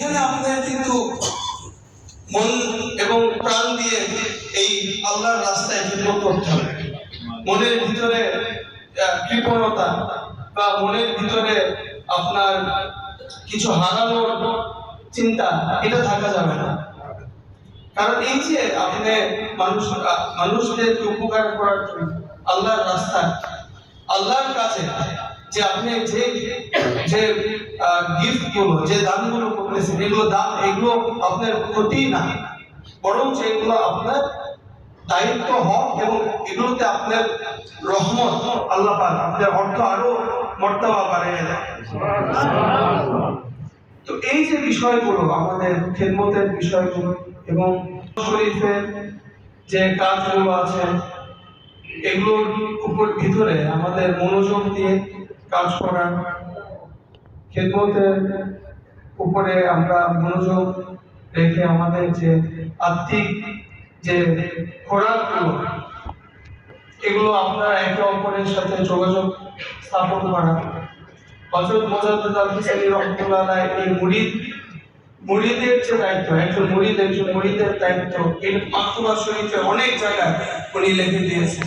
এখানে আপনাদের কিন্তু মন এবং প্রাণ দিয়ে এই আল্লাহর রাস্তায় খিদমত করতে হবে। মনের ভিতরে কৃপণতা বা মনের ভিতরে আপনার কিছু হারানোর চিন্তা, এটা থাকা যাবে না। কারণ এই যে আপনি মানুষ মানুষদেরকে উপকার করার জন্য আল্লাহর রাস্তায়, আল্লাহর কাছে যে আপনি যে যে গিফটগুলো যে দানগুলো করতেছেন এগুলো দান, এগুলো আপনার ক্ষতি না। বরং এগুলো আপনার দায়িত্ব, হক এবং এগুলোতে আপনার রহমত। আল্লাহ পাক আপনার অর্থ আরও মর্তবা বাড়িয়ে দেয় তো এই যে বিষয়গুলো, আমাদের খেদমতের বিষয়গুলো এবং শরীফের যে কাজগুলো আছে, এগুলোর উপর ভিতরে আমাদের মনোযোগ দিয়ে কাজ করা। খেদমতের উপরে আমরা মনোযোগ রেখে আমাদের যে আর্থিক যে খোরাকগুলো, এগুলো আমরা একে অপরের সাথে যোগাযোগ স্থাপন করা। হজরত মোজাদ্দেদ আল রহমতুল্লাহ এই মুরিদ, মুরিদের যে দায়িত্ব, একজন মুরিদ, একজন মুরিদের দায়িত্ব মাকতুবা শরীফে অনেক জায়গায় উনি লিখে দিয়েছেন।